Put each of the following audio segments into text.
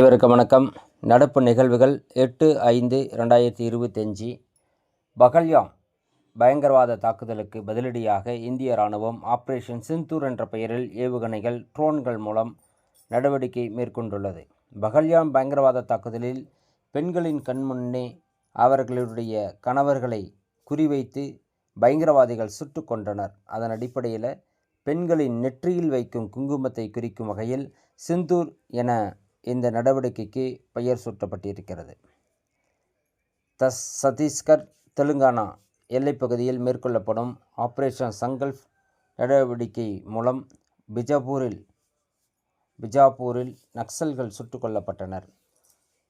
அனைவருக்கும் வணக்கம். நடப்பு நிகழ்வுகள் எட்டு ஐந்து ரெண்டாயிரத்தி இருபத்தஞ்சி. பகல்யாம் பயங்கரவாத தாக்குதலுக்கு பதிலடியாக இந்திய ராணுவம் ஆப்ரேஷன் சிந்தூர் என்ற பெயரில் ஏவுகணைகள் ட்ரோன்கள் மூலம் நடவடிக்கை மேற்கொண்டுள்ளது. பகல்யாம் பயங்கரவாத தாக்குதலில் பெண்களின் கண்முன்னே அவர்களுடைய கணவர்களை குறிவைத்து பயங்கரவாதிகள் சுட்டு கொண்டனர் அதன் அடிப்படையில் பெண்களின் நெற்றியில் வைக்கும் குங்குமத்தை குறிக்கும் வகையில் சிந்தூர் என இந்த நடவடிக்கைக்கு பெயர் சூட்டப்பட்டிருக்கிறது. தஸ் சத்தீஸ்கர் தெலுங்கானா எல்லைப்பகுதியில் மேற்கொள்ளப்படும் ஆபரேஷன் சங்கல்ஃப் நடவடிக்கை மூலம் பிஜாப்பூரில் பிஜாப்பூரில் நக்சல்கள் சுட்டுக் கொல்லப்பட்டனர்.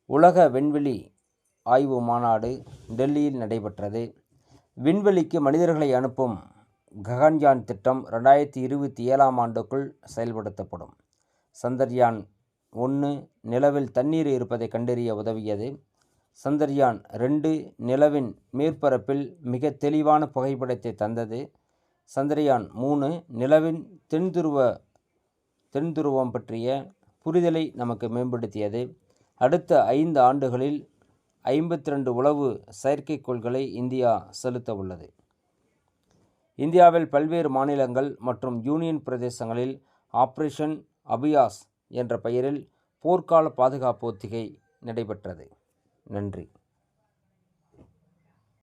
உலக விண்வெளி ஆய்வு மாநாடு டெல்லியில் நடைபெற்றது. விண்வெளிக்கு மனிதர்களை அனுப்பும் ககன்யான் திட்டம் ரெண்டாயிரத்தி இருபத்தி ஏழாம் ஆண்டுக்குள் செயல்படுத்தப்படும். சந்திரயான் ஒன்று நிலவில் தண்ணீர் இருப்பதை கண்டறிய உதவியது. சந்திரயான் ரெண்டு நிலவின் மேற்பரப்பில் மிக தெளிவான புகைப்படத்தை தந்தது. சந்திரயான் மூணு நிலவின் தென்துருவ தென்துருவம் பற்றிய புரிதலை நமக்கு மேம்படுத்தியது. அடுத்த ஐந்து ஆண்டுகளில் ஐம்பத்தி ரெண்டு உளவு செயற்கைக்கோள்களை இந்தியா செலுத்த உள்ளது. இந்தியாவில் பல்வேறு மாநிலங்கள் மற்றும் யூனியன் பிரதேசங்களில் ஆப்ரேஷன் அபியாஸ் என்ற பெயரில் போர்க்கால பாதுகாப்பு ஒத்திகை நடைபெற்றது. நன்றி.